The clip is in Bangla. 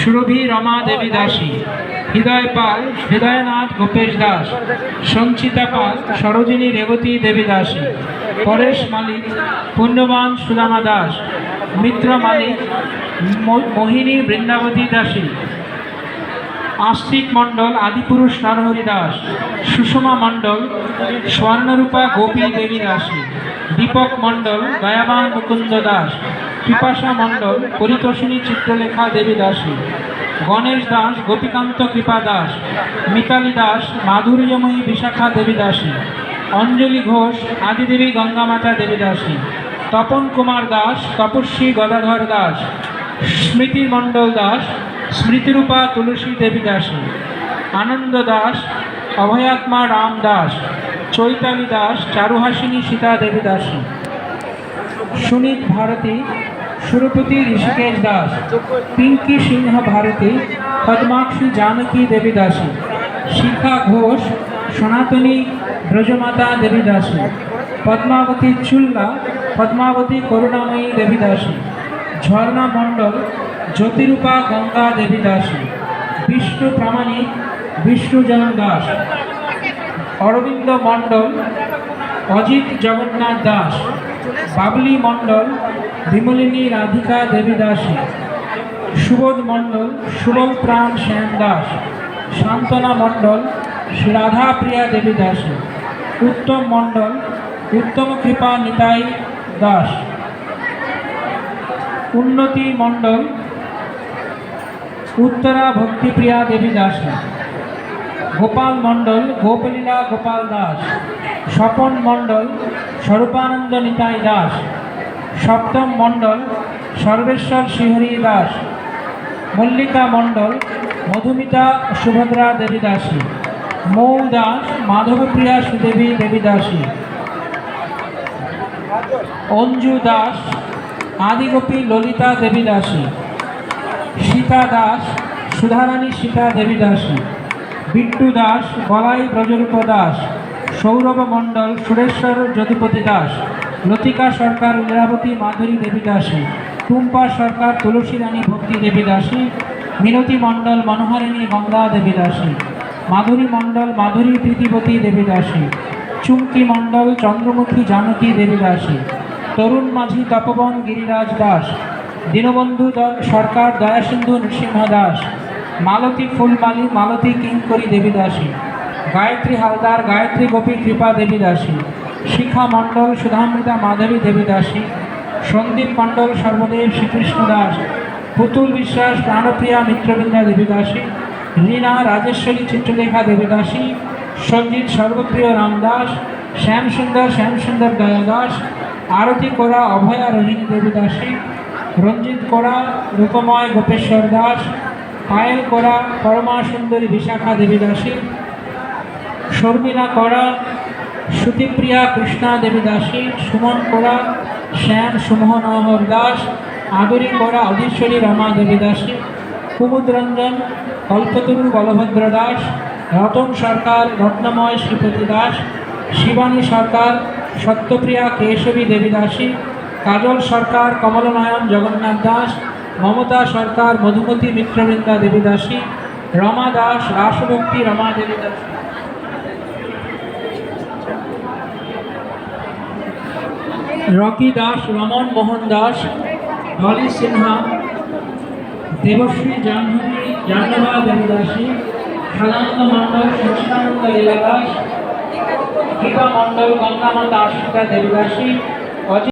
সুরভি রমা দেবী দাসী। হৃদয় পাল, হৃদয়নাথ গোপেশ দাস। সঞ্চিতা পাল, সরোজিনী রেবতী দেবী দাসী। পরেশ মালিক, পুণ্যবান সুদামা দাস। মিত্র মালিক মোহিনী বৃন্দাবতী দাসী। আস্তিক মণ্ডল, আদিপুরুষ নরহরি দাস, সুষমা মণ্ডল, স্বর্ণরূপা গোপী দেবী দাসী, দীপক মণ্ডল, দয়াবান মুকুন্দ দাস, কৃপাশা মণ্ডল পরিতোষিনী চিত্রলেখা দেবী দাসী, গণেশ দাস, গোপীকান্ত কৃপা দাস, মিতালি দাস, মাধুর্যময়ী বিশাখা দেবী দাসী, অঞ্জলি ঘোষ, আদিদেবী গঙ্গামাতা দেবী দাসী, তপন কুমার দাস, তপস্বী গদাধর দাস, স্মৃতি মণ্ডল দাস স্মৃতিরূপা তুলসী দেবী দাসী, আনন্দ দাস, অভয়াত্মা রাম দাস, চৈতালি দাস, চারুহাসিনী সীতা দেবী দাসী, সুনীত ভারতী, সুরপতি ঋষিকেশ দাস, পিঙ্কি সিংহ ভারতী, পদ্মাক্ষী জানকী দেবী দাসী, শিখা ঘোষ, সনাতনী ব্রজমাতা দেবী দাসী, পদ্মাবতী চুল্লা, পদ্মাবতী করুণাময়ী দেবী দাসী, ঝর্ণা মণ্ডল জ্যোতিরূপা গঙ্গা দেবী দাসী, বিষ্ণু প্রামাণিক বিষ্ণুজন দাস, অরবিন্দ মণ্ডল, অজিত জগন্নাথ দাস, বাবলি মণ্ডল, বিমলিনী রাধিকা দেবী দাসী, সুবোধ মণ্ডল, সুবল প্রাণ শ্যাম দাস, শান্তনা মণ্ডল, রাধা প্রিয়া দেবী দাসী, উত্তম মণ্ডল, উত্তম কৃপা নিতাই দাস, উন্নতি মণ্ডল উত্তরা ভক্তিপ্রিয়া দেবী দাসী গোপাল মণ্ডল গোপলীলা গোপাল দাস স্বপন মণ্ডল স্বরূপানন্দ নিতাই দাস সপ্তম মণ্ডল সর্বেশ্বর শ্রীহরি দাস মল্লিকা মণ্ডল মধুমিতা সুভদ্রা দেবী দাসী মৌ দাস মাধবপ্রিয়া সুদেবী দেবী দাসী অঞ্জু দাস আদিগোপী ললিতা দেবী দাসী সীতা দাস, সুধারানী সীতা দেবী দাসী, বিট্টু দাস, বলাই ব্রজরূপ দাস, সৌরভ মণ্ডল, সুরেশ্বর যদুপতি দাস, লতিকা সরকার, লীলাবতী মাধুরী দেবী দাসী, টুম্পা সরকার, তুলসী রানী ভক্তি দেবী দাসী, মিনতি মণ্ডল, মনোহারিণী গঙ্গা দেবী দাসী, মাধুরী মণ্ডল, মাধুরী প্রীতিবতী দেবী দাসী, চুমকি মণ্ডল, চন্দ্রমুখী জানকী দেবী দাসী, তরুণ মাঝি তপবন গিরিরাজ দাস দীনবন্ধু সরকার দয়াসিন্ধু নৃসিংহ দাস মালতী ফুলমালী, মালতী কিঙ্করী দেবী দাসী গায়ত্রী হালদার, গায়ত্রী গোপী কৃপা দেবী দাসী শিখা মণ্ডল, সুধামৃতা মাধবী দেবী দাসী সন্দীপ মণ্ডল, সর্বদেব শ্রীকৃষ্ণ দাস পুতুল বিশ্বাস, প্রাণপ্রিয়া মিত্রবৃন্দা দেবী দাসী রীনা রাজেশ্বরী চিত্রলেখা দেবী দাসী সঞ্জিত সর্বপ্রিয় রামদাস, শ্যামসুন্দর শ্যামসুন্দর শ্যাম সুন্দর দয়া দাস আরতি করা অভয়া রোহিণী দেবী দাসী রঞ্জিত করা, রূপময় গোপেশ্বর দাস, পায়েল করা, পরমা সুন্দরী বিশাখা দেবী দাসী, শর্মিলা করা শ্রুতিপ্রিয়া কৃষ্ণা দেবী দাসী, সুমন করা, শ্যাম সুমোহনহর দাস আদরি করা অধীশ্বরী রমা দেবী দাসী কুমুদ রঞ্জন কল্পতরু বলভদ্র দাস, রতন সরকার, রত্নময় শ্রীপতি দাস, শিবানী সরকার, সত্যপ্রিয়া কেশবী দেবী দাসী কাজল সরকার, কমলনয়ন, জগন্নাথ দাস, মমতা সরকার, মধুমতী মিত্রবৃন্দা দেবী দাসী রমা দাস, রাসভক্তি রমা দেবী দাসী রকি দাস, রমন মোহন দাস ডলি সিনহা, দেবশ্রী জাহ্নবী, জাহ্নবা দেবদাসী সাদানন্দ মণ্ডল, সচিদানন্দ লীলা দাস কৃপা মণ্ডল গঙ্গামাতা আশিকা দেবদাসী